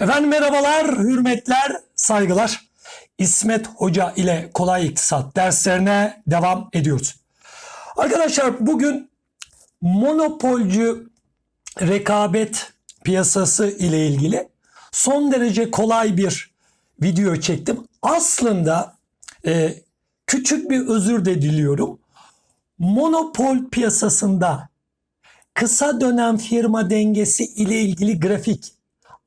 Efendim merhabalar, hürmetler, saygılar. İsmet Hoca ile kolay iktisat derslerine devam ediyoruz. Arkadaşlar bugün monopolcu rekabet piyasası ile ilgili son derece kolay bir video çektim. Aslında e, küçük bir özür de diliyorum. Monopol piyasasında kısa dönem firma dengesi ile ilgili grafik,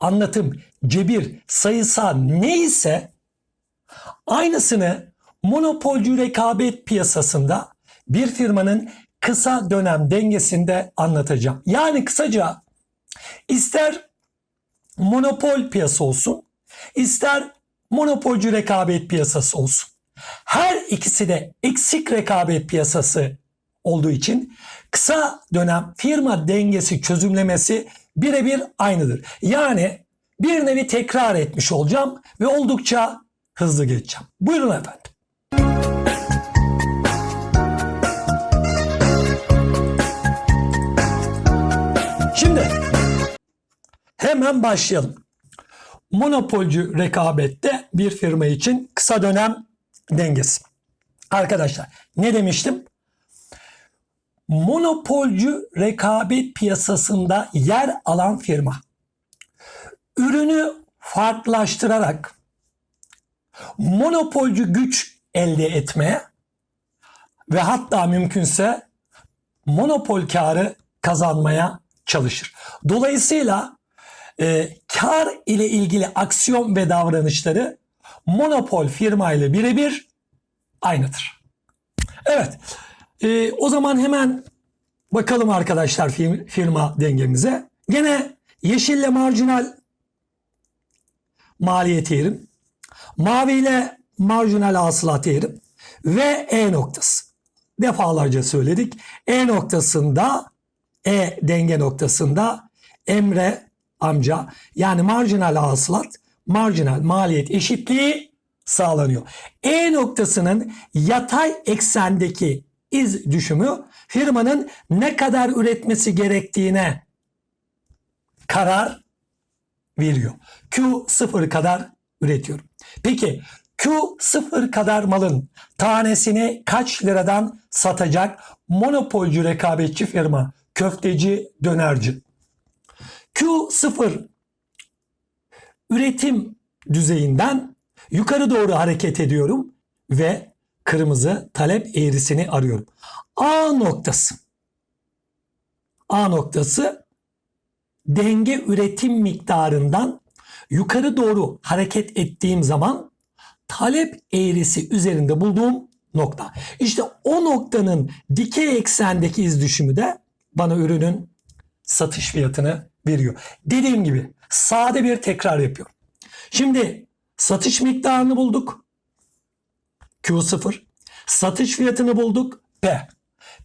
anlatım, cebir, sayısal neyse aynısını monopolcu rekabet piyasasında bir firmanın kısa dönem dengesinde anlatacağım. Yani kısaca ister monopol piyasa olsun, ister monopolcu rekabet piyasası olsun. Her ikisi de eksik rekabet piyasası olduğu için kısa dönem firma dengesi çözümlemesi birebir aynıdır. Yani bir nevi tekrar etmiş olacağım ve oldukça hızlı geçeceğim. Buyurun efendim. Şimdi hemen başlayalım. Monopolcu rekabette bir firma için kısa dönem dengesi. Arkadaşlar ne demiştim? Monopolcu rekabet piyasasında yer alan firma ürünü farklılaştırarak monopolcu güç elde etmeye ve hatta mümkünse monopol karı kazanmaya çalışır. Dolayısıyla e, kar ile ilgili aksiyon ve davranışları monopol firma ile birebir aynıdır. Evet. Ee, o zaman hemen bakalım arkadaşlar fir- firma dengemize. Gene yeşille marjinal maliyet yerim. Maviyle marjinal hasılat yerim. Ve E noktası. Defalarca söyledik. E noktasında E denge noktasında Emre amca yani marjinal hasılat marjinal maliyet eşitliği sağlanıyor. E noktasının yatay eksendeki iz düşümü firmanın ne kadar üretmesi gerektiğine karar veriyor. Q sıfır kadar üretiyorum. Peki Q sıfır kadar malın tanesini kaç liradan satacak monopolcu rekabetçi firma köfteci dönerci? Q sıfır üretim düzeyinden yukarı doğru hareket ediyorum ve kırmızı talep eğrisini arıyorum. A noktası. A noktası denge üretim miktarından yukarı doğru hareket ettiğim zaman talep eğrisi üzerinde bulduğum nokta. İşte o noktanın dikey eksendeki iz düşümü de bana ürünün satış fiyatını veriyor. Dediğim gibi sade bir tekrar yapıyorum. Şimdi satış miktarını bulduk. Q0. Satış fiyatını bulduk. P.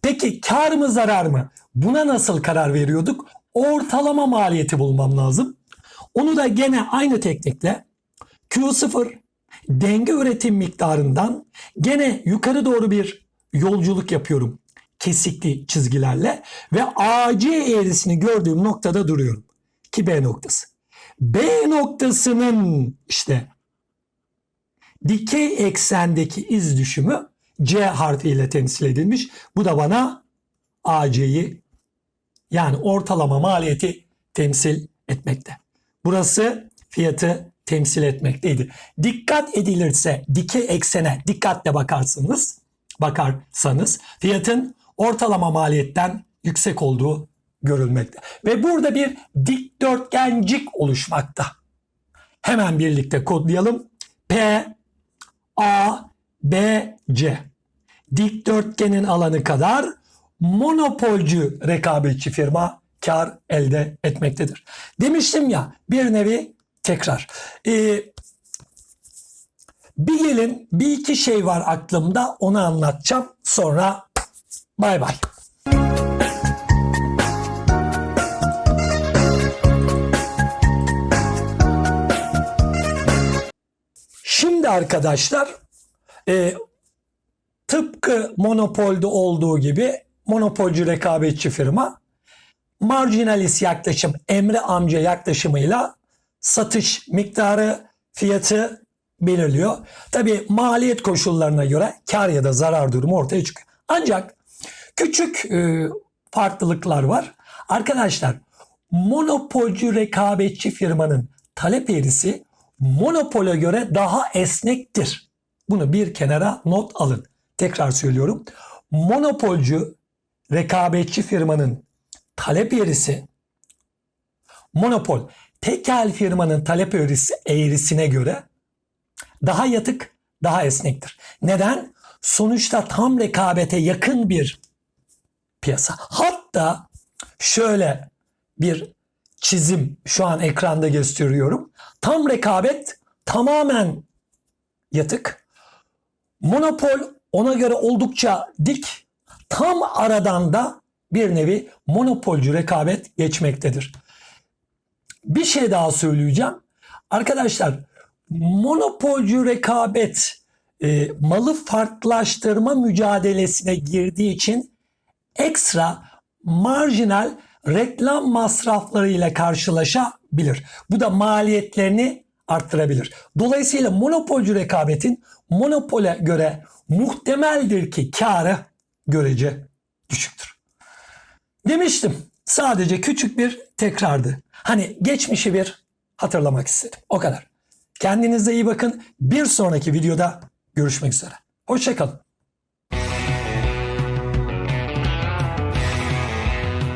Peki kar mı zarar mı? Buna nasıl karar veriyorduk? Ortalama maliyeti bulmam lazım. Onu da gene aynı teknikle Q0 denge üretim miktarından gene yukarı doğru bir yolculuk yapıyorum. Kesikli çizgilerle ve AC eğrisini gördüğüm noktada duruyorum. Ki B noktası. B noktasının işte dikey eksendeki iz düşümü C harfiyle temsil edilmiş. Bu da bana AC'yi yani ortalama maliyeti temsil etmekte. Burası fiyatı temsil etmekteydi. Dikkat edilirse dikey eksene dikkatle bakarsınız, bakarsanız fiyatın ortalama maliyetten yüksek olduğu görülmekte. Ve burada bir dikdörtgencik oluşmakta. Hemen birlikte kodlayalım. P A, B, C. Dikdörtgenin alanı kadar monopolcu rekabetçi firma kar elde etmektedir. Demiştim ya bir nevi tekrar. Ee, bir gelin bir iki şey var aklımda onu anlatacağım. Sonra bay bay. Arkadaşlar e, tıpkı monopolde olduğu gibi monopolcu rekabetçi firma marjinalist yaklaşım Emre amca yaklaşımıyla satış miktarı, fiyatı belirliyor. Tabi maliyet koşullarına göre kar ya da zarar durumu ortaya çıkıyor. Ancak küçük e, farklılıklar var. Arkadaşlar monopolcu rekabetçi firmanın talep eğrisi monopola göre daha esnektir. Bunu bir kenara not alın. Tekrar söylüyorum. Monopolcu rekabetçi firmanın talep eğrisi monopol tekel firmanın talep eğrisi, eğrisine göre daha yatık, daha esnektir. Neden? Sonuçta tam rekabete yakın bir piyasa. Hatta şöyle bir çizim şu an ekranda gösteriyorum. Tam rekabet tamamen yatık. Monopol ona göre oldukça dik. Tam aradan da bir nevi monopolcu rekabet geçmektedir. Bir şey daha söyleyeceğim. Arkadaşlar monopolcu rekabet e, malı farklılaştırma mücadelesine girdiği için ekstra marjinal reklam masraflarıyla karşılaşabilir. Bu da maliyetlerini arttırabilir. Dolayısıyla monopolcu rekabetin monopole göre muhtemeldir ki karı görece düşüktür. Demiştim sadece küçük bir tekrardı. Hani geçmişi bir hatırlamak istedim. O kadar. Kendinize iyi bakın. Bir sonraki videoda görüşmek üzere. Hoşçakalın.